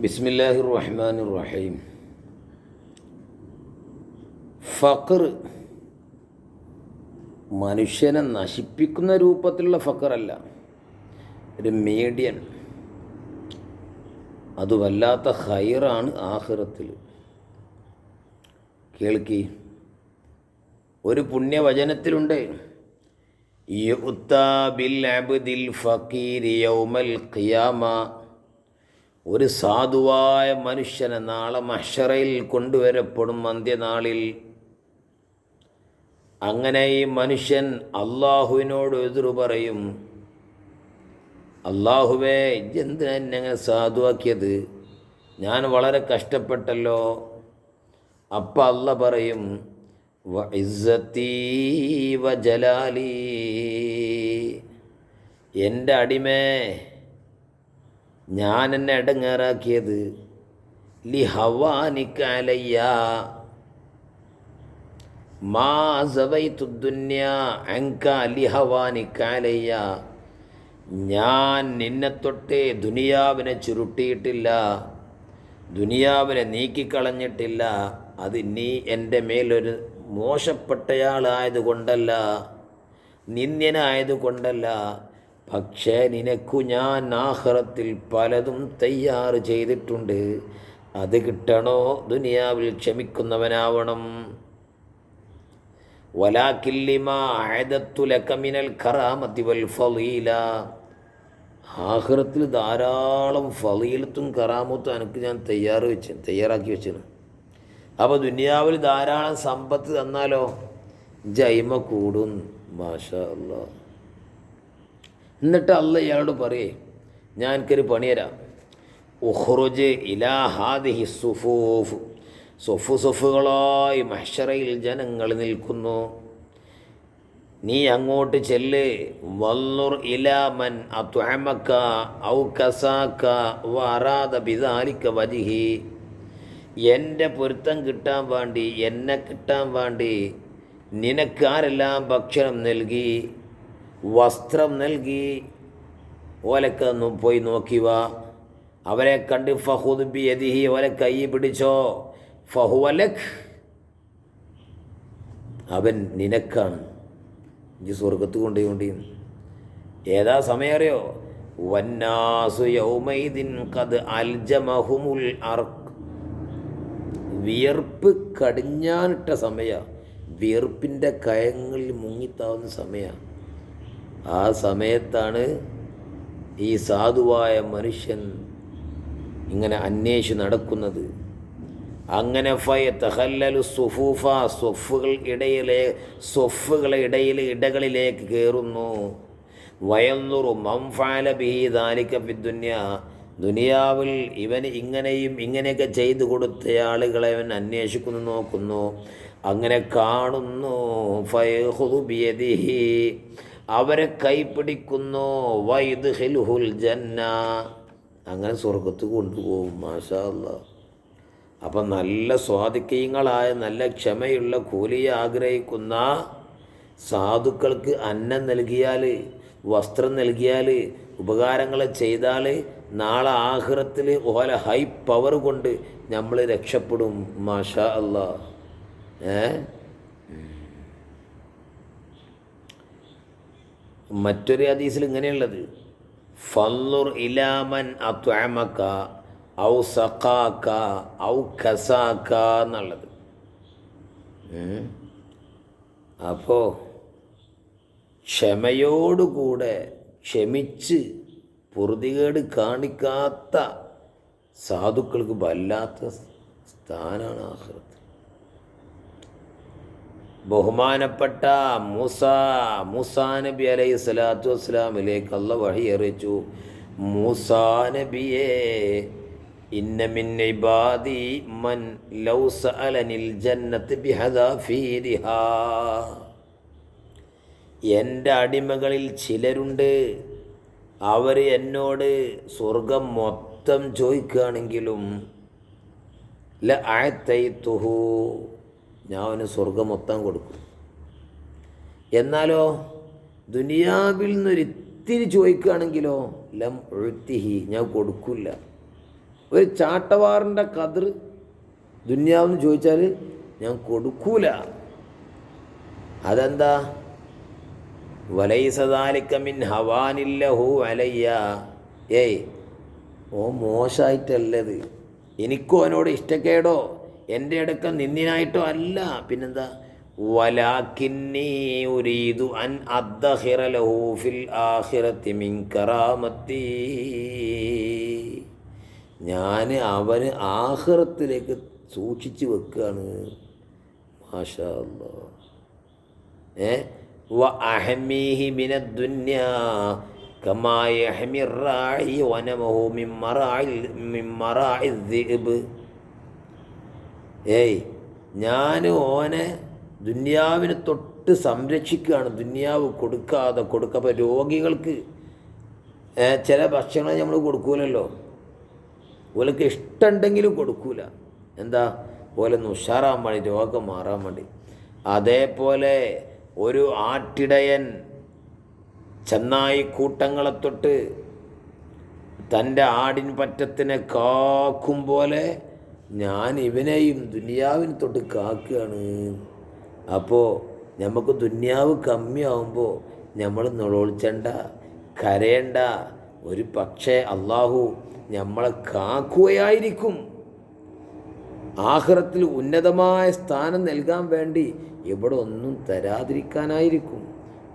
ബിസ്മില്ലാഹി റഹ്മാൻ റഹീം ഫക്കർ മനുഷ്യനെ നശിപ്പിക്കുന്ന രൂപത്തിലുള്ള ഫക്കറല്ല ഒരു മീഡിയൻ അത് വല്ലാത്ത ഹൈറാണ് ആഹ്റത്തിൽ കേൾക്കി. ഒരു പുണ്യവചനത്തിലുണ്ട്. യുക്താ ബിൽ അബ്ദിൽ ഫക്കീരി യൗമൽ ഖിയാമ. ഒരു സാധുവായ മനുഷ്യനെ നാളെ മഷറയിൽ കൊണ്ടുവരപ്പെടും അന്ത്യനാളിൽ. അങ്ങനെ ഈ മനുഷ്യൻ അള്ളാഹുവിനോട് എതിർ പറയും അള്ളാഹുവേ എന്തിനെ എന്നെ സാധുവാക്കിയത്? ഞാൻ വളരെ കഷ്ടപ്പെട്ടല്ലോ. അപ്പം അല്ല പറയും വ വ ജലാലി എന്റെ അടിമേ ഞാൻ എന്നെ അടങ്ങാറാക്കിയത് ലി ഹവാനിക്കലയ്യ. മാ അങ്ക ലി ഞാൻ നിന്നെ തൊട്ടേ ദുനിയാവിനെ ചുരുട്ടിയിട്ടില്ല. ദുനിയാവിനെ നീക്കിക്കളഞ്ഞിട്ടില്ല. അത് നീ എന്റെ മേലൊരു മോശപ്പെട്ടയാളായതുകൊണ്ടല്ല നിന്ദ്യനായതുകൊണ്ടല്ല. നിന്ദ്യനായത് കൊണ്ടല്ല പക്ഷേ നിനക്കു ഞാൻ ആഹ്റത്തിൽ പലതും തയ്യാർ ചെയ്തിട്ടുണ്ട്. അത് കിട്ടണോ? ദുനിയാവിൽ ക്ഷമിക്കുന്നവനാവണം. വലാക്കില്ലിമ കറാമത്തി വൽ ഫലീല ആഹ്റത്തിൽ ധാരാളം ഫലീലത്തും കറാമത്തും എനിക്ക് ഞാൻ തയ്യാർ വെച്ച് തയ്യാറാക്കി വെച്ചിരുന്നു. അപ്പോൾ ദുനിയാവിൽ ധാരാളം സമ്പത്ത് തന്നാലോ? ജൈമ കൂടും. മാഷ അല്ലാ എന്നിട്ട് അല്ല ഇയാളോട് പറയേ ഞാൻ എനിക്കൊരു പണിയരാം. ഉഹ്റുജ് ഇലാഹാദിഹി സുഫൂഫ്. സൊഫു സൊഫുകളായി മഹ്ഷറയിൽ ജനങ്ങൾ നിൽക്കുന്നു. നീ അങ്ങോട്ട് ചെല്ല്. വല്ലുർ ഇലാമൻ അത്വമക്ക ഔ കസാക്ക വറാദ ബിദാലിക്ക വജിഹി. എന്റെ പൊരുത്തം കിട്ടാൻ വേണ്ടി എന്നെ കിട്ടാൻ വേണ്ടി നിനക്കാരെല്ലാം ഭക്ഷണം നൽകി? വസ്ത്രം നൽകി ഓലക്ക് പോയി നോക്കിവ. അവരെ കണ്ട് ഫഹുദ്ബി എതിഹി ഓലെ കൈ പിടിച്ചോ. ഫഹുവലഖ് അവൻ നിനക്കാണ്. ഈ സ്വർഗത്ത് കൊണ്ടുപോയി ഏതാ സമയം അറിയോ? വന്നാസു യൗമൈദിൻ കത് അൽജമഹുമുൽ വിയർപ്പ് കടിഞ്ഞാനിട്ട സമയ. വിയർപ്പിന്റെ കയങ്ങളിൽ മുങ്ങിത്താവുന്ന സമയമാണ് ആ സമയത്താണ് ഈ സാധുവായ മനുഷ്യൻ ഇങ്ങനെ അന്വേഷിച്ച് നടക്കുന്നത്. അങ്ങനെ ഫയ തഹല്ലലു സുഫൂഫ സ്വഫുകൾ ഇടയിലെ സ്വഫുകളെ ഇടയിൽ ഇടകളിലേക്ക് കയറുന്നു. വയന്നുറു മംഫാല ബിഹി ദാലിക്ക ഫിദ്ദുന്യ ദുനിയാവിൽ ഇവന് ഇങ്ങനെയും ഇങ്ങനെയൊക്കെ ചെയ്തു കൊടുത്ത ആളുകളെ അവൻ അന്വേഷിക്കുന്നു നോക്കുന്നു. അങ്ങനെ കാണുന്നു. ഫയഹുദു ബിയദിഹി. അവരെ കൈപ്പിടിക്കുന്നു വൈദ് ഹിൽഹുൽ ജന്ന. അങ്ങനെ സ്വർഗത്ത് കൊണ്ടുപോകും മാഷാ അല്ലാ അപ്പം നല്ല സ്വാധിക്യങ്ങളായ നല്ല ക്ഷമയുള്ള കൂലിയെ ആഗ്രഹിക്കുന്ന സാധുക്കൾക്ക് അന്നം നൽകിയാൽ വസ്ത്രം നൽകിയാൽ ഉപകാരങ്ങൾ ചെയ്താൽ നാളെ ആഹ്റത്തിൽ ഓല ഹൈ പവർ കൊണ്ട് നമ്മൾ രക്ഷപ്പെടും മാഷാ അല്ല ഏ മറ്റൊരു ഹദീസിൽ ഇങ്ങനെയുള്ളത്. ഫല്ലുർ ഇലാമൻ അത്വമക്ക ഔ സഖാക്ക ഔ ഖസാക്ക എന്നുള്ളത്. അപ്പോൾ ക്ഷമയോടുകൂടെ ക്ഷമിച്ച് പൊറുതികേട് കാണിക്കാത്ത സാധുക്കൾക്ക് വല്ലാത്ത സ്ഥാനമാണ് ആഹ്റത്ത്. ബഹുമാനപ്പെട്ട മൂസ മൂസാ നബി അലൈഹി സ്വലാത്തു വസ്സലാമിലേക്ക് അല്ല വഴി അറിയിച്ചു മൂസാ നബിയെ ഇന്ന മിൻ ഇബാദി മൻ ലൗ സഅലനിൽ ജന്നത്ത് എന്റെ അടിമകളിൽ ചിലരുണ്ട്. അവർ എന്നോട് സ്വർഗം മൊത്തം ചോദിക്കുകയാണെങ്കിലും ല ആയത്തൈത്തുഹു ഞാൻ അവന് സ്വർഗം മൊത്തം കൊടുക്കും. എന്നാലോ ദുനിയാവിൽ നിന്നൊരിത്തിരി ചോദിക്കുകയാണെങ്കിലോ ലം ഒഴുത്തിഹി ഞാൻ കൊടുക്കില്ല ഒരു ചാട്ടവാറിന്റെ കതിർ ദുന്യാവെന്ന് ചോദിച്ചാൽ ഞാൻ കൊടുക്കൂല. അതെന്താ? വലൈസദാലിക്കമിൻ ഹവാനില്ലഹു അലയ്യ. ഏയ് ഓ മോശമായിട്ടല്ലത് എനിക്കോ അവനോട് ഇഷ്ടക്കേടോ? എന്റെ അടുക്ക നിന്നിനായിട്ടോ അല്ല. പിന്നെന്താ? ഉരീദു അൻ മിൻ ഞാൻ അവന് ആഹ്റത്തിലേക്ക് സൂക്ഷിച്ചു വെക്കുകയാണ് മാഷാ ഏ? വ മിന ഏയ് ഞാൻ ഓനെ ദുന്യാവിനെ തൊട്ട് സംരക്ഷിക്കുകയാണ്. ദുന്യാവ് കൊടുക്കാതെ കൊടുക്കുക രോഗികൾക്ക് ചില ഭക്ഷണങ്ങൾ നമ്മൾ കൊടുക്കൂലല്ലോ. ഓലക്ക് ഇഷ്ടമുണ്ടെങ്കിലും കൊടുക്കൂല. എന്താ? ഓലൊന്ന് ഉഷാറാൻ വേണ്ടി രോഗം മാറാൻ വേണ്ടി. അതേപോലെ ഒരു ആട്ടിടയൻ ചെന്നായി കൂട്ടങ്ങളെ തൊട്ട് തന്റെ ആടിൻ പറ്റത്തിനെ കാക്കും പോലെ ഞാൻ ഇവനെയും ദുനിയാവിന് തൊട്ട് കാക്കുകയാണ്. അപ്പോൾ നമുക്ക് ദുന്യാവ് കമ്മിയാവുമ്പോൾ നമ്മൾ നുളോളിച്ചണ്ട കരയണ്ട. ഒരു പക്ഷേ അള്ളാഹു നമ്മളെ കാക്കുകയായിരിക്കും. ആഹ്റത്തിൽ ഉന്നതമായ സ്ഥാനം നൽകാൻ വേണ്ടി ഇവിടെ ഒന്നും തരാതിരിക്കാനായിരിക്കും.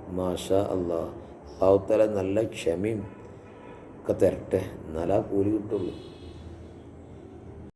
മാഷ അള്ളാഹ് അള്ളാഹുത്തല നല്ല ക്ഷമയും ഒക്കെ തരട്ടെ. എന്നാലാ കൂലി കിട്ടുള്ളൂ.